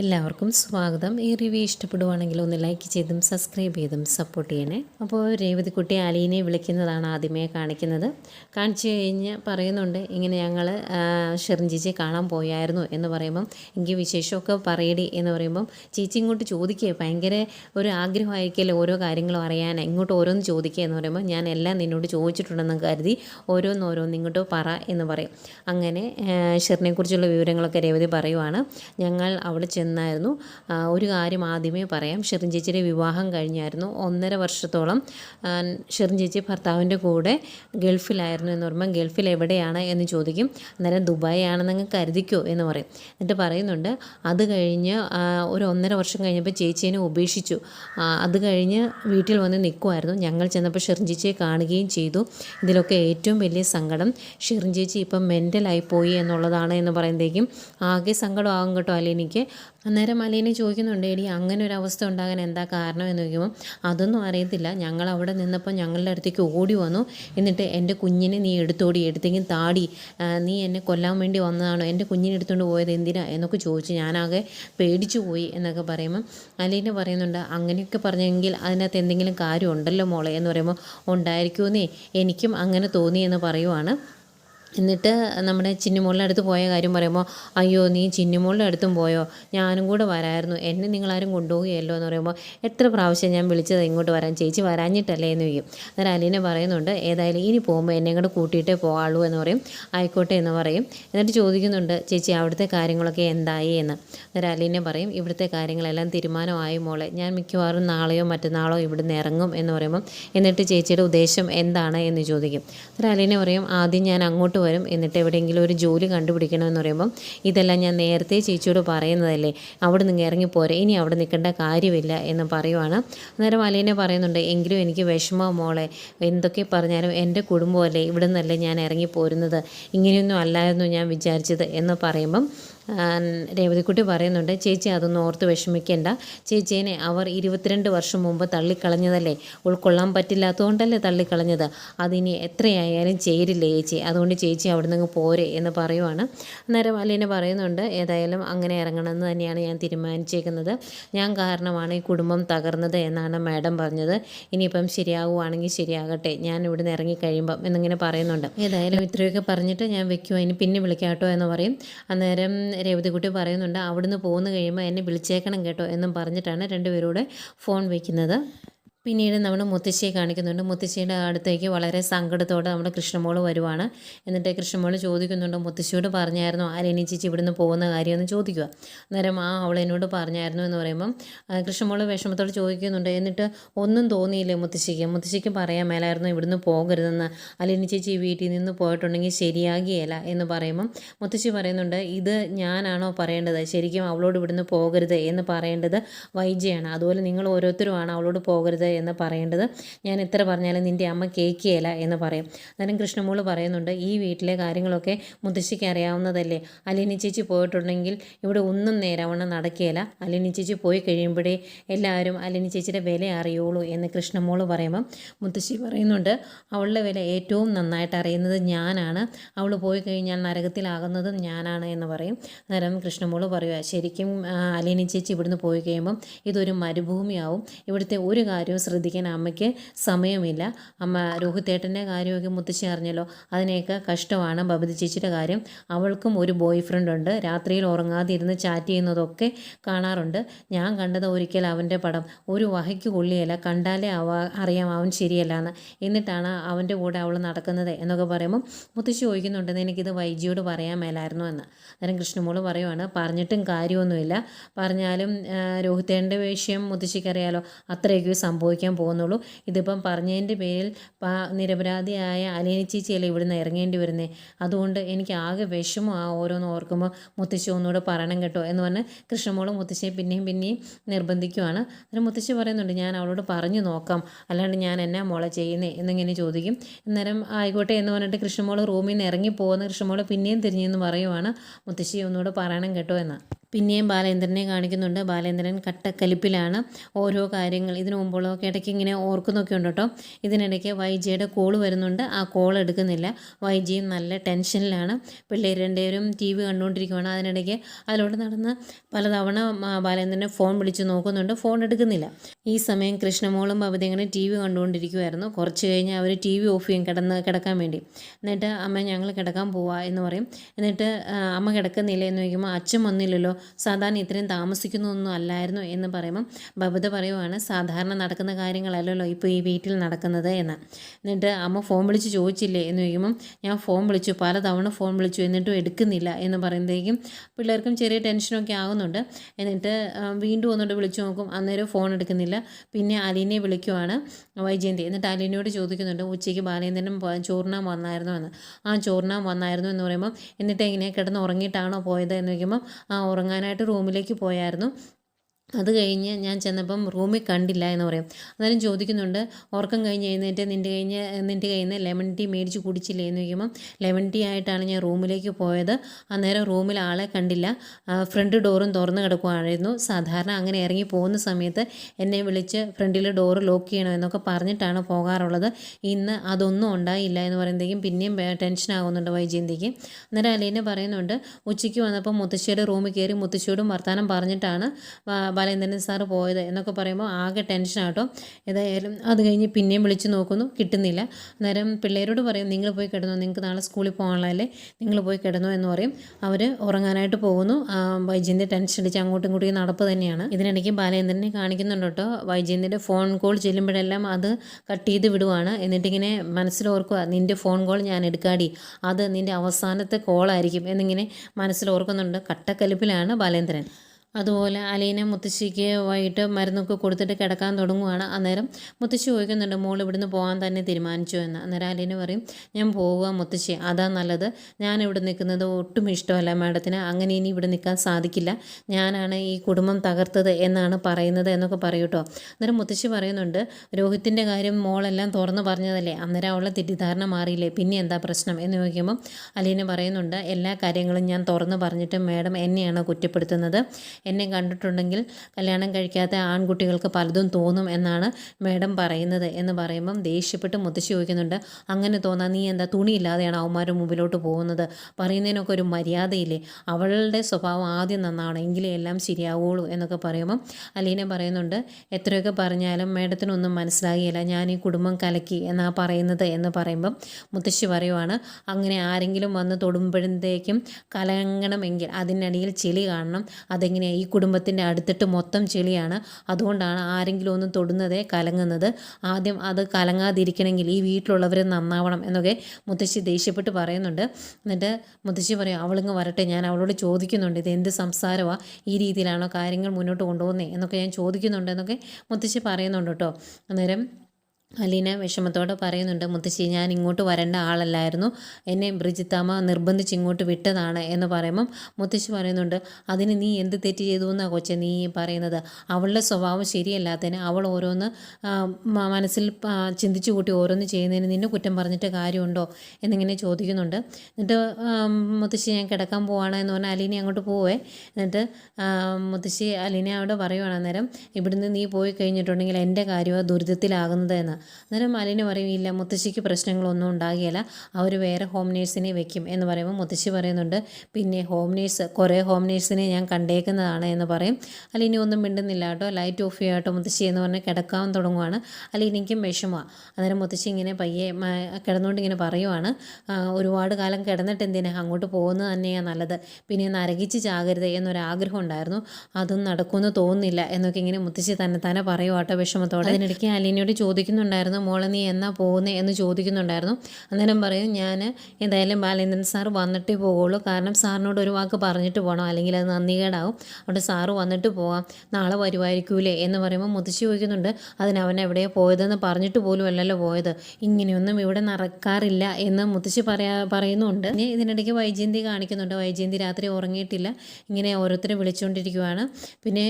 എല്ലാവർക്കും സ്വാഗതം. ഈ റിവ്യൂ ഇഷ്ടപ്പെടുവാണെങ്കിൽ ഒന്ന് ലൈക്ക് ചെയ്തും സബ്സ്ക്രൈബ് ചെയ്തും സപ്പോർട്ട് ചെയ്യണേ. അപ്പോൾ രേവതിക്കുട്ടി അലീനെ വിളിക്കുന്നതാണ് ആദ്യമേ കാണിക്കുന്നത്. കാണിച്ചു കഴിഞ്ഞ് പറയുന്നുണ്ട് ഇങ്ങനെ ഞങ്ങൾ ഷെറിൻ കാണാൻ പോയായിരുന്നു എന്ന് പറയുമ്പം എനിക്ക് വിശേഷമൊക്കെ പറയടി എന്ന് പറയുമ്പം ചേച്ചി ഇങ്ങോട്ട് ചോദിക്കുക ഭയങ്കര ഒരു ആഗ്രഹമായിരിക്കല്ലോ ഓരോ കാര്യങ്ങളും അറിയാൻ ഇങ്ങോട്ട് ഓരോന്ന് ചോദിക്കുക എന്ന് പറയുമ്പോൾ ഞാൻ എല്ലാം നിന്നോട് ചോദിച്ചിട്ടുണ്ടെന്ന് കരുതി ഓരോന്നോരോന്ന് ഇങ്ങോട്ട് പറ എന്ന് പറയും. അങ്ങനെ ഷെറിനെക്കുറിച്ചുള്ള വിവരങ്ങളൊക്കെ രേവതി പറയുവാണ്. ഞങ്ങൾ അവിടെ ചെന്നായിരുന്നു. ഒരു കാര്യം ആദ്യമേ പറയാം. ഷെറിൻ ചേച്ചിയുടെ വിവാഹം കഴിഞ്ഞായിരുന്നു. ഒന്നര വർഷത്തോളം ഷെറിൻ ചേച്ചി ഭർത്താവിന്റെ കൂടെ ഗൾഫിലായിരുന്നു എന്ന് പറയുമ്പോൾ ഗൾഫിൽ എവിടെയാണ് എന്ന് ചോദിക്കും. അന്നേരം ദുബായ് ആണെന്നങ്ങ് കരുതിക്കോ എന്ന് പറയും. എന്നിട്ട് പറയുന്നുണ്ട് അത് കഴിഞ്ഞ് ഒരു ഒന്നര വർഷം കഴിഞ്ഞപ്പോൾ ചേച്ചീനെ ഉപേക്ഷിച്ചു. അത് കഴിഞ്ഞ് വീട്ടിൽ വന്ന് നിൽക്കുമായിരുന്നു ഞങ്ങൾ ചെന്നപ്പോൾ ഷെറിൻ ചേച്ചിയെ കാണുകയും ചെയ്തു. ഇതിലൊക്കെ ഏറ്റവും വലിയ സങ്കടം ഷെറിൻ ചേച്ചി ഇപ്പം മെന്റലായി പോയി എന്നുള്ളതാണ് എന്ന് പറയുമ്പോഴേക്കും ആകെ സങ്കടമാകും കേട്ടോ അലീനിക്ക് അന്നേരം മലീനെ ചോദിക്കുന്നുണ്ട് എടി അങ്ങനെ ഒരു അവസ്ഥ ഉണ്ടാകാൻ എന്താ കാരണം? എന്ന് ചോദിക്കുമ്പോൾ അതൊന്നും അറിയത്തില്ല. ഞങ്ങൾ അവിടെ നിന്നപ്പോൾ ഞങ്ങളുടെ അടുത്തേക്ക് ഓടി വന്നു. എന്നിട്ട് എന്റെ കുഞ്ഞിനെ നീ എടുത്തോടി എടുത്തെങ്കിൽ താടി. നീ എന്നെ കൊല്ലാൻ വേണ്ടി വന്നതാണോ? എന്റെ കുഞ്ഞിനെ എടുത്തുകൊണ്ട് പോയത് എന്തിനാ? എന്നൊക്കെ ചോദിച്ചു ഞാനാകെ പേടിച്ചു പോയി എന്നൊക്കെ പറയുമ്പോൾ അലീന പറയുന്നുണ്ട് അങ്ങനെയൊക്കെ പറഞ്ഞെങ്കിൽ അതിനകത്ത് എന്തെങ്കിലും കാര്യം ഉണ്ടല്ലോ മോളെ? എന്ന് പറയുമ്പോൾ ഉണ്ടായിരിക്കുമെന്നേ. എനിക്കും അങ്ങനെ തോന്നി എന്ന് പറയുവാണ്. എന്നിട്ട് നമ്മുടെ ചിന്നിമോളിന്റെ അടുത്ത് പോയ കാര്യം പറയുമ്പോൾ അയ്യോ നീ ചിന്നിമോളിന്റെ അടുത്തും പോയോ? ഞാനും കൂടെ വരായിരുന്നു. എന്നെ നിങ്ങളാരും കൊണ്ടുപോവുകയല്ലോ എന്ന് പറയുമ്പോൾ എത്ര പ്രാവശ്യം ഞാൻ വിളിച്ചത് ഇങ്ങോട്ട് വരാൻ? ചേച്ചി വരാഞ്ഞിട്ടല്ലേ? എന്ന് ചോദിക്കും. അന്നേരം അലീന പറയുന്നുണ്ട് ഏതായാലും ഇനി പോകുമ്പോൾ എന്നെ കൂടെ കൂട്ടിയിട്ടേ പോകാളൂ എന്ന് പറയും. ആയിക്കോട്ടെ എന്ന് പറയും. എന്നിട്ട് ചോദിക്കുന്നുണ്ട് ചേച്ചി അവിടുത്തെ കാര്യങ്ങളൊക്കെ എന്തായി? എന്ന്. അന്നേരം അലീന പറയും ഇവിടുത്തെ കാര്യങ്ങളെല്ലാം തീരുമാനമായി മോളെ. ഞാൻ മിക്കവാറും നാളെയോ മറ്റന്നാളോ ഇവിടുന്ന് ഇറങ്ങും എന്ന് പറയുമ്പോൾ എന്നിട്ട് ചേച്ചിയുടെ ഉദ്ദേശം എന്താണ് എന്ന് ചോദിക്കും. അന്നേരം അലീന പറയും ആദ്യം ഞാൻ അങ്ങോട്ട് വരും. എന്നിട്ട് എവിടെയെങ്കിലും ഒരു ജോലി കണ്ടുപിടിക്കണമെന്ന് പറയുമ്പം ഇതെല്ലാം ഞാൻ നേരത്തെ ചേച്ചിയോട് പറയുന്നതല്ലേ. അവിടെ നിന്ന് ഇറങ്ങിപ്പോരെ ഇനി അവിടെ നിൽക്കേണ്ട കാര്യമില്ല എന്ന് പറയുവാണ്. അന്നേരം അലീന പറയുന്നുണ്ട് എങ്കിലും എനിക്ക് വിഷമം മോളെ. എന്തൊക്കെ പറഞ്ഞാലും എന്റെ കുടുംബമല്ലേ ഇവിടെ നിന്നല്ലേ ഞാൻ ഇറങ്ങിപ്പോരുന്നത് ഇങ്ങനെയൊന്നും അല്ലായിരുന്നു ഞാൻ വിചാരിച്ചത് എന്ന് പറയുമ്പം രേവതിക്കുട്ടി പറയുന്നുണ്ട് ചേച്ചി അതൊന്നും ഓർത്ത് വിഷമിക്കേണ്ട. ചേച്ചീനെ അവർ ഇരുപത്തിരണ്ട് വർഷം മുമ്പ് തള്ളിക്കളഞ്ഞതല്ലേ? ഉൾക്കൊള്ളാൻ പറ്റില്ലാത്തതുകൊണ്ടല്ലേ തള്ളിക്കളഞ്ഞത്? അതിനി എത്രയായാലും ചേരില്ല ചേച്ചി? അതുകൊണ്ട് ചേച്ചി അവിടെ നിന്ന് പോരെ എന്ന് പറയുവാണ്. അന്നേരം അലീന പറയുന്നുണ്ട് ഏതായാലും അങ്ങനെ ഇറങ്ങണമെന്ന് തന്നെയാണ് ഞാൻ തീരുമാനിച്ചേക്കുന്നത്. ഞാൻ കാരണമാണ് ഈ കുടുംബം തകർന്നത് എന്നാണ് മാഡം പറഞ്ഞത്. ഇനിയിപ്പം ശരിയാവുകയാണെങ്കിൽ ശരിയാകട്ടെ. ഞാൻ ഇവിടുന്ന് ഇറങ്ങിക്കഴിയുമ്പം എന്നിങ്ങനെ പറയുന്നുണ്ട്. ഏതായാലും ഇത്രയൊക്കെ പറഞ്ഞിട്ട് ഞാൻ വെക്കുമോ ഇനി പിന്നെ വിളിക്കാട്ടോ എന്ന് പറയും. അന്നേരം രേവതിക്കുട്ടി പറയുന്നുണ്ട് അവിടുന്ന് പോകുന്നു കഴിയുമ്പോൾ എന്നെ വിളിച്ചേക്കണം കേട്ടോ എന്നും പറഞ്ഞിട്ടാണ് രണ്ടുപേരോട് ഫോൺ വയ്ക്കുന്നത് പിന്നീട് നമ്മൾ മുത്തശ്ശിയെ കാണിക്കുന്നുണ്ട്. മുത്തശ്ശിയുടെ അടുത്തേക്ക് വളരെ സങ്കടത്തോടെ നമ്മുടെ കൃഷ്ണമോൾ വരുവാണ്. എന്നിട്ട് കൃഷ്ണമോൾ ചോദിക്കുന്നുണ്ട് മുത്തശ്ശിയോട് പറഞ്ഞായിരുന്നു? ആരേനി ചേച്ചി ഇവിടുന്ന് പോകുന്ന കാര്യമെന്ന് ചോദിക്കുക അന്നേരം ആ അവളെന്നോട് പറഞ്ഞായിരുന്നു എന്ന് പറയുമ്പം കൃഷ്ണമോൾ വിഷമത്തോട് ചോദിക്കുന്നുണ്ട്. എന്നിട്ട് ഒന്നും തോന്നിയില്ലേ മുത്തശ്ശിക്ക്? മുത്തശ്ശിക്ക് പറയാൻ മേലായിരുന്നു ഇവിടുന്ന് പോകരുതെന്ന്. അലേനി ചേച്ചി വീട്ടിൽ നിന്ന് പോയിട്ടുണ്ടെങ്കിൽ ശരിയാകിയല്ല എന്ന് പറയുമ്പം മുത്തശ്ശി പറയുന്നുണ്ട് ഇത് ഞാനാണോ പറയേണ്ടത്? ശരിക്കും അവളോട് ഇവിടുന്ന് പോകരുത് എന്ന് പറയേണ്ടത് വൈജയാണ്. അതുപോലെ നിങ്ങൾ ഓരോരുത്തരുമാണ് അവളോട് പോകരുത് എന്ന് പറയേണ്ടത് ഞാൻ എത്ര പറഞ്ഞാലും നിന്റെ അമ്മ കേൾക്കുകയില്ല എന്ന് പറയും. അന്നേരം കൃഷ്ണമോൾ പറയുന്നുണ്ട് ഈ വീട്ടിലെ കാര്യങ്ങളൊക്കെ മുത്തശ്ശിക്ക് അറിയാവുന്നതല്ലേ? അലിനി ചേച്ചി പോയിട്ടുണ്ടെങ്കിൽ ഇവിടെ ഒന്നും നേരാവണ്ണം നടക്കുകയില്ല. അലിനി ചേച്ചി പോയി കഴിയുമ്പോഴേ എല്ലാവരും അലിനി ചേച്ചിയുടെ വില അറിയുള്ളൂ എന്ന് കൃഷ്ണമോൾ പറയുമ്പം മുത്തശ്ശി പറയുന്നുണ്ട് അവളുടെ വില ഏറ്റവും നന്നായിട്ട് അറിയുന്നത് ഞാനാണ്. അവൾ പോയി കഴിഞ്ഞാൽ നരകത്തിലാകുന്നതും ഞാനാണ് എന്ന് പറയും. അന്നേരം കൃഷ്ണമോൾ പറയുക ശരിക്കും അലിനി ചേച്ചി ഇവിടുന്ന് പോയി കഴിയുമ്പം ഇതൊരു മരുഭൂമിയാവും. ഇവിടുത്തെ ഒരു കാര്യവും ശ്രദ്ധിക്കാൻ അമ്മയ്ക്ക് സമയമില്ല. അമ്മ രോഹിത്തേട്ടന്റെ കാര്യമൊക്കെ മുത്തശ്ശി അറിഞ്ഞല്ലോ. അതിനെയൊക്കെ കഷ്ടമാണ് ബബിത ചേച്ചിയുടെ കാര്യം. അവൾക്കും ഒരു ബോയ് ഫ്രണ്ട് ഉണ്ട്. രാത്രിയിൽ ഉറങ്ങാതെ ഇരുന്ന് ചാറ്റ് ചെയ്യുന്നതൊക്കെ കാണാറുണ്ട്. ഞാൻ കണ്ടത് ഒരിക്കൽ അവന്റെ പടം. ഒരു വഹയ്ക്ക് കൊള്ളിയല്ല കണ്ടാലേ അവ അറിയാം അവൻ ശരിയല്ല എന്ന് എന്നിട്ടാണ് അവന്റെ കൂടെ അവൾ നടക്കുന്നത് എന്നൊക്കെ പറയുമ്പം മുത്തശ്ശി ചോദിക്കുന്നുണ്ടെന്ന് എനിക്കിത് വൈജിയോട് പറയാൻ മേലായിരുന്നു? എന്ന്. അന്നേരം കൃഷ്ണമോൾ പറയുവാണ് പറഞ്ഞിട്ടും കാര്യമൊന്നുമില്ല. പറഞ്ഞാലും രോഹിത്തേന്റെ വിഷയം മുത്തശ്ശിക്ക് അത്രയൊക്കെ അത്രയൊക്കെ സംഭവിക്കാൻ പോകുന്നുള്ളൂ. ഇതിപ്പം പറഞ്ഞതിന്റെ പേരിൽ നിരപരാധിയായ അലേനി ചേച്ചിയല്ലേ ഇവിടുന്ന് ഇറങ്ങേണ്ടി വരുന്നത് അതുകൊണ്ട് എനിക്ക് ആകെ വിഷമം ആ ഓരോന്ന് ഓർക്കുമ്പോൾ മുത്തശ്ശി ഒന്നുകൂടെ പറയണം കേട്ടോ എന്ന് പറഞ്ഞ് കൃഷ്ണമോളും മുത്തശ്ശിയെ പിന്നെയും പിന്നെയും നിർബന്ധിക്കുവാണ്. അന്നേരം മുത്തശ്ശി പറയുന്നുണ്ട് ഞാൻ അവളോട് പറഞ്ഞു നോക്കാം. അല്ലാണ്ട് ഞാൻ എന്നെ മോളെ ചെയ്യുന്നേ? എന്നിങ്ങനെ ചോദിക്കും. അന്നേരം ആയിക്കോട്ടെ എന്ന് പറഞ്ഞിട്ട് കൃഷ്ണമോൾ റൂമിൽ നിന്ന് ഇറങ്ങി പോകുന്ന കൃഷ്ണമോളെ പിന്നെയും തിരിഞ്ഞെന്ന് പറയുവാണ് മുത്തശ്ശി ഒന്നുകൂടെ പറയണം കേട്ടോ എന്ന്. പിന്നെയും ബാലേന്ദ്രനെ കാണിക്കുന്നുണ്ട്. ബാലേന്ദ്രൻ കട്ടക്കലിപ്പിലാണ് ഓരോ കാര്യങ്ങൾ ഇതിനു മുമ്പുള്ളതൊക്കെ ഇടയ്ക്ക് ഇങ്ങനെ ഓർക്കുന്നൊക്കെ ഉണ്ട് കേട്ടോ. ഇതിനിടയ്ക്ക് വൈജിയുടെ കോൾ വരുന്നുണ്ട്. ആ കോൾ എടുക്കുന്നില്ല. വൈജിയും നല്ല ടെൻഷനിലാണ്. പിള്ളേർ രണ്ടുപേരും ടി വി കണ്ടുകൊണ്ടിരിക്കുകയാണ് അതിനിടയ്ക്ക് അതിലോട്ട് നടന്ന് പലതവണ ബാലേന്ദ്രനെ ഫോൺ വിളിച്ച് നോക്കുന്നുണ്ട്. ഫോൺ എടുക്കുന്നില്ല. ഈ സമയം കൃഷ്ണമോളും ഭവതിങ്ങനെ ടി വി കണ്ടുകൊണ്ടിരിക്കുമായിരുന്നു കുറച്ച് കഴിഞ്ഞ് അവർ ടി വി ഓഫ് ചെയ്യും കിടന്ന് കിടക്കാൻ വേണ്ടി. എന്നിട്ട് അമ്മ ഞങ്ങൾ കിടക്കാൻ പോവാ എന്ന് പറയും. എന്നിട്ട് അമ്മ കിടക്കുന്നില്ല എന്ന് ചോദിക്കുമ്പോൾ അച്ഛൻ വന്നില്ലല്ലോ. സാധാരണ ഇത്രയും താമസിക്കുന്നൊന്നും അല്ലായിരുന്നു എന്ന് പറയുമ്പം ബബിത പറയുവാണ് സാധാരണ നടക്കുന്ന കാര്യങ്ങളല്ലല്ലോ ഇപ്പോൾ ഈ വീട്ടിൽ നടക്കുന്നത് എന്ന്. എന്നിട്ട് അമ്മ ഫോൺ വിളിച്ച് ചോദിച്ചില്ലേ എന്ന് ചോദിക്കുമ്പം ഞാൻ ഫോൺ വിളിച്ചു പലതവണ ഫോൺ വിളിച്ചു എന്നിട്ടും എടുക്കുന്നില്ല എന്ന് പറയുമ്പോഴേക്കും പിള്ളേർക്കും ചെറിയ ടെൻഷനൊക്കെ ആകുന്നുണ്ട് എന്നിട്ട് വീണ്ടും ഒന്നുകൂടെ വിളിച്ചു നോക്കും അന്നേരം ഫോൺ എടുക്കുന്നില്ല. പിന്നെ അലീനെ വിളിക്കുവാണ് വൈജയന്തി. എന്നിട്ട് അലീനയോട് ചോദിക്കുന്നുണ്ട് ഉച്ചയ്ക്ക് ബാലേന്ദ്രനും ചോറിനാൻ വന്നായിരുന്നു എന്ന്. ആ ചോറിനാൻ വന്നായിരുന്നു എന്ന് പറയുമ്പോൾ എന്നിട്ട് എങ്ങനെയാണ് കിടന്ന് ഉറങ്ങിയിട്ടാണോ പോയത് എന്ന് ചോദിക്കുമ്പോൾ ആ ഉറങ്ങാനായിട്ട് റൂമിലേക്ക് പോയായിരുന്നു. അത് കഴിഞ്ഞ് ഞാൻ ചെന്നപ്പം റൂമിൽ കണ്ടില്ല എന്ന് പറയും. അന്നേരം ചോദിക്കുന്നുണ്ട് ഉറക്കം കഴിഞ്ഞ് എഴുന്നേറ്റ് നിന്റെ കഴിഞ്ഞ് നിന്റെ കയ്യിൽ നിന്ന് ലെമൺ ടീ മേടിച്ച് കുടിച്ചില്ലേ? എന്ന് ചോദിക്കുമ്പം ലെമൺ ടീ ആയിട്ടാണ് ഞാൻ റൂമിലേക്ക് പോയത്. അന്നേരം റൂമിൽ ആളെ കണ്ടില്ല. ഫ്രണ്ട് ഡോറും തുറന്ന് കിടക്കുവായിരുന്നു. സാധാരണ അങ്ങനെ ഇറങ്ങി പോകുന്ന സമയത്ത് എന്നെ വിളിച്ച് ഫ്രണ്ടിൽ ഡോറ് ലോക്ക് ചെയ്യണം എന്നൊക്കെ പറഞ്ഞിട്ടാണ് പോകാറുള്ളത്. ഇന്ന് അതൊന്നും ഉണ്ടായില്ല എന്ന് പറയുമ്പോഴത്തേക്കും പിന്നെയും ടെൻഷൻ ആകുന്നുണ്ട് വൈജയന്തിക്ക്. അന്നേരം അലീന പറയുന്നുണ്ട് ഉച്ചയ്ക്ക് വന്നപ്പോൾ മുത്തശ്ശിയുടെ റൂമിൽ കയറി മുത്തശ്ശിയോടും വർത്തമാനം പറഞ്ഞിട്ടാണ് ബാലേന്ദ്രൻ സാറ് പോയത് എന്നൊക്കെ പറയുമ്പോൾ ആകെ ടെൻഷനാട്ടോ ഏതായാലും അത് കഴിഞ്ഞ് പിന്നെയും വിളിച്ച് നോക്കുന്നു. കിട്ടുന്നില്ല. അന്നേരം പിള്ളേരോട് പറയും നിങ്ങൾ പോയി കിടന്നു. നിങ്ങൾക്ക് നാളെ സ്കൂളിൽ പോകാനുള്ളതല്ലേ? നിങ്ങൾ പോയി കിടന്നു എന്ന് പറയും. അവർ ഉറങ്ങാനായിട്ട് പോകുന്നു. വൈജയന്തി ടെൻഷൻ അടിച്ച് അങ്ങോട്ടും ഇങ്ങോട്ടും നടപ്പ് തന്നെയാണ്. ഇതിനിടയ്ക്ക് ബാലേന്ദ്രനെ കാണിക്കുന്നുണ്ട് കേട്ടോ. വൈജയന്തിന്റെ ഫോൺ കോൾ ചെല്ലുമ്പോഴെല്ലാം അത് കട്ട് ചെയ്ത് വിടുവാണ്. എന്നിട്ടിങ്ങനെ മനസ്സിലോർക്കുക നിന്റെ ഫോൺ കോൾ ഞാൻ എടുക്കാടി. അത് നിന്റെ അവസാനത്തെ കോളായിരിക്കും എന്നിങ്ങനെ മനസ്സിലോർക്കുന്നുണ്ട് കട്ടക്കലിപ്പിലാണ് ബാലേന്ദ്രൻ. അതുപോലെ അലീന മുത്തശ്ശിക്ക് വൈകിട്ട് മരുന്നൊക്കെ കൊടുത്തിട്ട് കിടക്കാൻ തുടങ്ങുവാണ്. അന്നേരം മുത്തശ്ശി ചോദിക്കുന്നുണ്ട് മോൾ ഇവിടുന്ന് പോകാൻ തന്നെ തീരുമാനിച്ചു എന്ന്. അന്നേരം അലീന പറയും ഞാൻ പോവുക മുത്തശ്ശി അതാ നല്ലത്. ഞാൻ ഇവിടെ നിൽക്കുന്നത് ഒട്ടും ഇഷ്ടമല്ല മാഡത്തിന്. അങ്ങനെ ഇനി ഇവിടെ നിൽക്കാൻ സാധിക്കില്ല. ഞാനാണ് ഈ കുടുംബം തകർത്തത് എന്നാണ് പറയുന്നത് എന്നൊക്കെ പറയൂട്ടോ അന്നേരം മുത്തശ്ശി പറയുന്നുണ്ട് രോഹിത്തിന്റെ കാര്യം മോളെല്ലാം തുറന്നു പറഞ്ഞതല്ലേ? അന്നേരം അവളെ തെറ്റിദ്ധാരണ മാറിയില്ലേ? പിന്നെ എന്താ പ്രശ്നം? എന്ന് ചോദിക്കുമ്പം അലീന പറയുന്നുണ്ട് എല്ലാ കാര്യങ്ങളും ഞാൻ തുറന്ന് പറഞ്ഞിട്ട് മാഡം എന്നെയാണ് കുറ്റപ്പെടുത്തുന്നത്. എന്നെ കണ്ടിട്ടുണ്ടെങ്കിൽ കല്യാണം കഴിക്കാത്ത ആൺകുട്ടികൾക്ക് പലതും തോന്നും എന്നാണ് മേഡം പറയുന്നത് എന്ന് പറയുമ്പം ദേഷ്യപ്പെട്ട് മുത്തശ്ശി ചോദിക്കുന്നുണ്ട് അങ്ങനെ തോന്നാൻ നീ എന്താ തുണിയില്ലാതെയാണ് അവന്മാരുടെ മുമ്പിലോട്ട് പോകുന്നത്? പറയുന്നതിനൊക്കെ ഒരു മര്യാദയില്ലേ? അവളുടെ സ്വഭാവം ആദ്യം നന്നാണ് എങ്കിലേ എല്ലാം ശരിയാവുള്ളൂ എന്നൊക്കെ പറയുമ്പം അലീന പറയുന്നുണ്ട് എത്രയൊക്കെ പറഞ്ഞാലും മാഡത്തിനൊന്നും മനസ്സിലാകിയില്ല ഞാൻ ഈ കുടുംബം കലക്കി എന്നാ പറയുന്നത് എന്ന് പറയുമ്പം മുത്തശ്ശി പറയുവാണ് അങ്ങനെ ആരെങ്കിലും വന്ന് തൊടുമ്പോഴത്തേക്കും കലങ്ങണമെങ്കിൽ അതിനടിയിൽ ചെളി കാണണം. അതെങ്ങനെയാണ് ഈ കുടുംബത്തിന്റെ അടുത്തിട്ട് മൊത്തം ചെളിയാണ്. അതുകൊണ്ടാണ് ആരെങ്കിലും ഒന്നും തൊടുന്നതേ കലങ്ങുന്നത്. ആദ്യം അത് കലങ്ങാതിരിക്കണമെങ്കിൽ ഈ വീട്ടിലുള്ളവർ നന്നാവണം എന്നൊക്കെ മുത്തശ്ശി ദേഷ്യപ്പെട്ട് പറയുന്നുണ്ട്. എന്നിട്ട് മുത്തശ്ശി പറയും അവളിങ്ങ് വരട്ടെ ഞാൻ അവളോട് ചോദിക്കുന്നുണ്ട് ഇത് എന്ത് സംസാരമാണ് ഈ രീതിയിലാണോ കാര്യങ്ങൾ മുന്നോട്ട് കൊണ്ടുപോകുന്നത് എന്നൊക്കെ ഞാൻ ചോദിക്കുന്നുണ്ട് എന്നൊക്കെ മുത്തശ്ശി പറയുന്നുണ്ട് കേട്ടോ. അന്നേരം അലീന വിഷമത്തോടെ പറയുന്നുണ്ട് മുത്തശ്ശി ഞാൻ ഇങ്ങോട്ട് വരേണ്ട ആളല്ലായിരുന്നു. എന്നെ ബ്രിജിത്താമ്മ നിർബന്ധിച്ച് ഇങ്ങോട്ട് വിട്ടതാണ് എന്ന് പറയുമ്പം മുത്തശ്ശി പറയുന്നുണ്ട് അതിന് നീ എന്ത് തെറ്റ് ചെയ്തു എന്നാ കൊച്ചെ നീ പറയുന്നത്? അവളുടെ സ്വഭാവം ശരിയല്ലാത്തതിന് അവൾ ഓരോന്ന് മനസ്സിൽ ചിന്തിച്ചു കൂട്ടി ഓരോന്ന് ചെയ്യുന്നതിന് നിന്നെ കുറ്റം പറഞ്ഞിട്ട് കാര്യമുണ്ടോ? എന്നിങ്ങനെ ചോദിക്കുന്നുണ്ട്. എന്നിട്ട് മുത്തശ്ശി ഞാൻ കിടക്കാൻ പോവാണ് എന്ന് പറഞ്ഞാൽ അലീന അങ്ങോട്ട് പോവേ. എന്നിട്ട് മുത്തശ്ശി അലീന അവിടെ പറയുവാണ് അന്നേരം ഇവിടുന്ന് നീ പോയി കഴിഞ്ഞിട്ടുണ്ടെങ്കിൽ എന്റെ കാര്യമാണ് ദുരിതത്തിലാകുന്നത് എന്ന്. അന്നേരം അലീന പറയും ഇല്ല മുത്തശ്ശിക്ക് പ്രശ്നങ്ങളൊന്നും ഉണ്ടാകുകയില്ല അവർ വേറെ ഹോം നേഴ്സിനെ വെക്കും എന്ന് പറയുമ്പോൾ മുത്തശ്ശി പറയുന്നുണ്ട് പിന്നെ ഹോം നേഴ്സ് കുറേ ഹോം നേഴ്സിനെ ഞാൻ കണ്ടേക്കുന്നതാണ് എന്ന് പറയും. അലിനി ഒന്നും മിണ്ടുന്നില്ല കേട്ടോ ലൈറ്റ് ഓഫ് ചെയ്യാട്ടോ മുത്തശ്ശി എന്ന് പറഞ്ഞ് കിടക്കാൻ തുടങ്ങുവാണ്. അലിനിക്കും വിഷമമാണ് അന്നേരം മുത്തശ്ശി ഇങ്ങനെ പയ്യെ കിടന്നുകൊണ്ട് ഇങ്ങനെ പറയുവാണ് "ആ, ഒരുപാട് കാലം കിടന്നിട്ട് എന്തിനാ അങ്ങോട്ട് പോകുന്നത് തന്നെയാണ് നല്ലത്? പിന്നെ നരകിച്ച് ചാകരുത് എന്നൊരാഗ്രഹം ഉണ്ടായിരുന്നു. അതും നടക്കുമെന്ന് തോന്നുന്നില്ല എന്നൊക്കെ ഇങ്ങനെ മുത്തശ്ശി തന്നെ തന്നെ പറയുവാട്ടോ വിഷമത്തോടെ. അതിനിടയ്ക്ക് അലീനയോട് ചോദിക്കുന്നുണ്ടായിരുന്നു മോളെ നീ എന്നാ പോകുന്നത് എന്ന് ചോദിക്കുന്നുണ്ടായിരുന്നു. അന്നേരം പറയും ഞാൻ എന്തായാലും ബാലേന്ദ്രൻ സാർ വന്നിട്ടേ പോകുള്ളൂ കാരണം സാറിനോട് ഒരു വാക്ക് പറഞ്ഞിട്ട് പോകണം അല്ലെങ്കിൽ അത് നന്ദികേടാവും. അതുകൊണ്ട് സാറ് വന്നിട്ട് പോവാം. നാളെ വരുമായിരിക്കൂലേ എന്ന് പറയുമ്പോൾ മുതിച്ചു ചോദിക്കുന്നുണ്ട് അതിന് അവൻ എവിടെയാണ് പോയതെന്ന് പറഞ്ഞിട്ട് പോലും അല്ലല്ലോ പോയത്. ഇങ്ങനെയൊന്നും ഇവിടെ നടക്കാറില്ല എന്ന് മുത്തശ്ശി പറയാ പറയുന്നുണ്ട്. ഇനി ഇതിനിടയ്ക്ക് വൈജയന്തി കാണിക്കുന്നുണ്ട്. വൈജയന്തി രാത്രി ഉറങ്ങിയിട്ടില്ല. ഇങ്ങനെ ഓരോരുത്തരെ വിളിച്ചുകൊണ്ടിരിക്കുവാണ്. പിന്നെ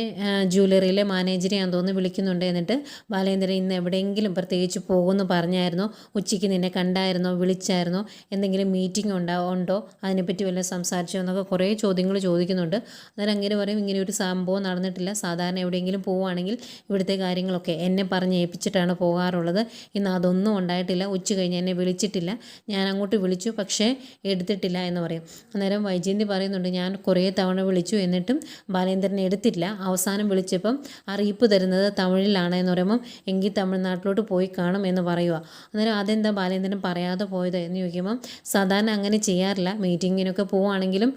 ജ്വല്ലറിയിലെ മാനേജറെ ഞാൻ തോന്നുന്നു വിളിക്കുന്നുണ്ട്. എന്നിട്ട് ബാലേന്ദ്രൻ ഇന്ന് എവിടെയെങ്കിലും പ്രത്യേകിച്ച് പോകുമെന്ന് പറഞ്ഞായിരുന്നോ? ഉച്ചയ്ക്ക് നിന്നെ കണ്ടായിരുന്നോ? വിളിച്ചായിരുന്നോ? എന്തെങ്കിലും മീറ്റിംഗ് ഉണ്ടോ? ഉണ്ടോ? അതിനെപ്പറ്റി വല്ലതും സംസാരിച്ചോ എന്നൊക്കെ കുറേ ചോദ്യങ്ങൾ ചോദിക്കുന്നുണ്ട്. അന്നേരം അങ്ങനെ പറയും ഇങ്ങനെ ഒരു സംഭവം നടന്നിട്ടില്ല. സാധാരണ എവിടെയെങ്കിലും പോവുകയാണെങ്കിൽ ഇവിടുത്തെ കാര്യങ്ങളൊക്കെ എന്നെ പറഞ്ഞ് ഏൽപ്പിച്ചിട്ടാണ് പോകാറുള്ളത്. ഇന്ന് അതൊന്നും ഉണ്ടായിട്ടില്ല. ഉച്ച കഴിഞ്ഞ് എന്നെ വിളിച്ചിട്ടില്ല. ഞാൻ അങ്ങോട്ട് വിളിച്ചു പക്ഷേ എടുത്തിട്ടില്ല എന്ന് പറയും. അന്നേരം വൈജയന്തി പറയുന്നുണ്ട് ഞാൻ കുറേ തവണ വിളിച്ചു എന്നിട്ടും ബാലേന്ദ്രൻ എടുത്തിട്ടില്ല. അവസാനം വിളിച്ചപ്പം അറിയിപ്പ് തരുന്നത് തമിഴിലാണ് എന്ന് പറയുമ്പം എങ്കിൽ തമിഴ്നാട്ടിലോട്ട് പോയി കാണും എന്ന് പറയുക അന്നേരം അതെന്താ ബാലേന്ദ്രൻ പറയാതെ പോയത് എന്ന് ചോദിക്കുമ്പം സാധാരണ അങ്ങനെ ചെയ്യാറില്ല. മീറ്റിങ്ങിനൊക്കെ പോവുകയാണെങ്കിലും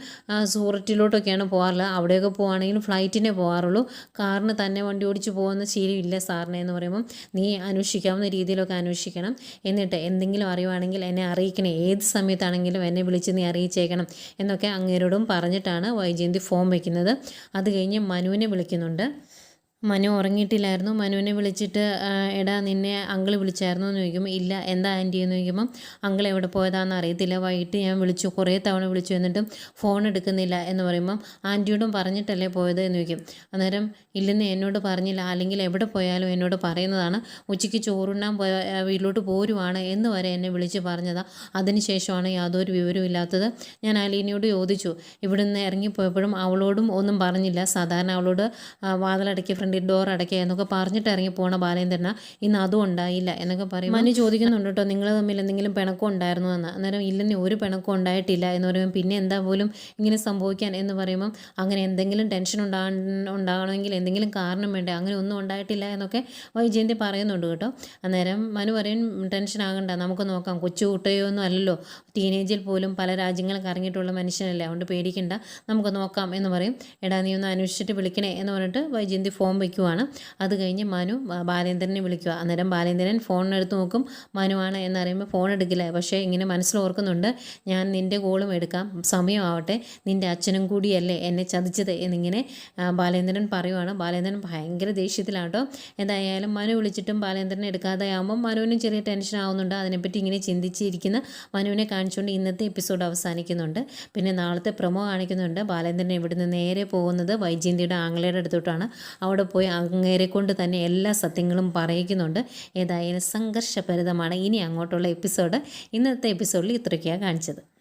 സൂററ്റിലോട്ടൊക്കെയാണ് പോകാറുള്ളത് അവിടെയൊക്കെ പോവുകയാണെങ്കിലും ഫ്ലൈറ്റിനെ പോകാറുള്ളൂ കാറിന് തന്നെ വണ്ടി ഓടിച്ച് പോകുന്ന ശീലമില്ല സാറിനെ എന്ന് പറയുമ്പം നീ അന്വേഷിക്കാവുന്ന രീതിയിലൊക്കെ അന്വേഷിക്കണം. എന്നിട്ട് എന്തെങ്കിലും അറിയുവാണെങ്കിൽ എന്നെ അറിയിക്കണേ. ഏത് സമയത്താണെങ്കിലും എന്നെ വിളിച്ച് നീ അറിയിച്ചേക്കണം. എന്നൊക്കെ അങ്ങേരോടും പറഞ്ഞിട്ടാണ് വൈജയന്തി ഫോം വയ്ക്കുന്നത് അത് കഴിഞ്ഞ് മനുവിനെ വിളിക്കുന്നുണ്ട്. മനു ഉറങ്ങിയിട്ടില്ലായിരുന്നു. മനുവിനെ വിളിച്ചിട്ട് എടാ നിന്നെ അങ്കിൾ വിളിച്ചായിരുന്നു എന്ന് ചോദിക്കുമ്പോൾ ഇല്ല എന്താ ആന്റി എന്ന് ചോദിക്കുമ്പം അങ്കിൾ എവിടെ പോയതാണെന്ന് അറിയത്തില്ല. വൈകിട്ട് ഞാൻ വിളിച്ചു കുറേ തവണ വിളിച്ചു എന്നിട്ടും ഫോൺ എടുക്കുന്നില്ല എന്ന് പറയുമ്പം ആന്റിയോടും പറഞ്ഞിട്ടല്ലേ പോയത് എന്ന് ചോദിക്കും. അന്നേരം ഇല്ലെന്ന് എന്നോട് പറഞ്ഞില്ല. അല്ലെങ്കിൽ എവിടെ പോയാലും എന്നോട് പറയുന്നതാണ്. ഉച്ചയ്ക്ക് ചോറുണ്ണാൻ പോയ വീട്ടിലോട്ട് പോരുവാണ് എന്ന് വരെ എന്നെ വിളിച്ച് പറഞ്ഞതാണ് അതിനുശേഷമാണ് യാതൊരു വിവരവും ഇല്ലാത്തത്. ഞാൻ അലീനയോട് ചോദിച്ചു. ഇവിടുന്ന് ഇറങ്ങിപ്പോയപ്പോഴും അവളോടും ഒന്നും പറഞ്ഞില്ല. സാധാരണ അവളോട് വാതിലടക്കിയ വാതിലടയ്ക്ക് ഫ്രണ്ടിൽ ഡോർ അടയ്ക്കുക എന്നൊക്കെ പറഞ്ഞിട്ട് ഇറങ്ങി പോണ ബാലേന്ദ്രന. ഇന്ന് അതും ഉണ്ടായില്ല എന്നൊക്കെ പറയും മനു ചോദിക്കുന്നുണ്ട് കേട്ടോ നിങ്ങൾ തമ്മിൽ എന്തെങ്കിലും പിണക്കം ഉണ്ടായിരുന്നു എന്ന്? അന്നേരം ഇല്ലെന്നേ ഒരു പിണക്കം ഉണ്ടായിട്ടില്ല. എന്ന് പറയുമ്പോൾ പിന്നെ എന്താ പോലും ഇങ്ങനെ സംഭവിക്കാൻ? എന്ന് പറയുമ്പം അങ്ങനെ എന്തെങ്കിലും ടെൻഷൻ ഉണ്ടാ ഉണ്ടാകണമെങ്കിൽ എന്തെങ്കിലും കാരണം വേണ്ടേ? അങ്ങനെ ഒന്നും ഉണ്ടായിട്ടില്ല എന്നൊക്കെ വൈജയന്തി പറയുന്നുണ്ട് കേട്ടോ. അന്നേരം മനു പറയും ടെൻഷൻ ആകണ്ട നമുക്ക് നോക്കാം. കൊച്ചു കുട്ടിയൊന്നും അല്ലല്ലോ. ടീനേജിൽ പോലും പല രാജ്യങ്ങൾ കറങ്ങിയിട്ടുള്ള മനുഷ്യനല്ലേ. അതുകൊണ്ട് പേടിക്കണ്ട. നമുക്ക് നോക്കാം എന്ന് പറയും. എടാ നീ ഒന്ന് അന്വേഷിച്ചിട്ട് വിളിക്കണേ എന്ന് പറഞ്ഞിട്ട് വൈജയന്തി ഫോൺ വയ്ക്കുവാണ് അത് കഴിഞ്ഞ് മനു ബാലേന്ദ്രനെ വിളിക്കുക. അന്നേരം ബാലേന്ദ്രൻ ഫോണിനെടുത്ത് നോക്കും മനുവാണ് എന്നറിയുമ്പോൾ ഫോൺ എടുക്കില്ല. പക്ഷേ ഇങ്ങനെ മനസ്സിൽ ഓർക്കുന്നുണ്ട് ഞാൻ നിന്റെ കോളും എടുക്കാം. സമയമാവട്ടെ. നിന്റെ അച്ഛനും കൂടിയല്ലേ എന്നെ ചതിച്ചത് എന്നിങ്ങനെ ബാലേന്ദ്രൻ പറയുവാണ്. ബാലേന്ദ്രൻ ഭയങ്കര ദേഷ്യത്തിലാണ് കേട്ടോ എന്തായാലും മനു വിളിച്ചിട്ടും ബാലേന്ദ്രൻ എടുക്കാതെ ആകുമ്പോൾ മനുവിനും ചെറിയ ടെൻഷൻ ആവുന്നുണ്ട്. അതിനെപ്പറ്റി ഇങ്ങനെ ചിന്തിച്ചിരിക്കുന്ന മനുവിനെ കാണിച്ചുകൊണ്ട് ഇന്നത്തെ എപ്പിസോഡ് അവസാനിക്കുന്നുണ്ട്. പിന്നെ നാളത്തെ പ്രൊമോ കാണിക്കുന്നുണ്ട്. ബാലേന്ദ്രൻ ഇവിടുന്ന് നേരെ പോകുന്നത് വൈജയന്തിയുടെ ആംഗ്ലയുടെ അടുത്തോട്ടാണ്. അവിടെ പോയി അങ്ങേരെ കൊണ്ട് തന്നെ എല്ലാ സത്യങ്ങളും പറയിക്കുന്നുണ്ട് ഏതായാലും സംഘർഷഭരിതമാണ് ഇനി അങ്ങോട്ടുള്ള എപ്പിസോഡ്. ഇന്നത്തെ എപ്പിസോഡിൽ ഇത്രയൊക്കെയാണ് കാണിച്ചത്.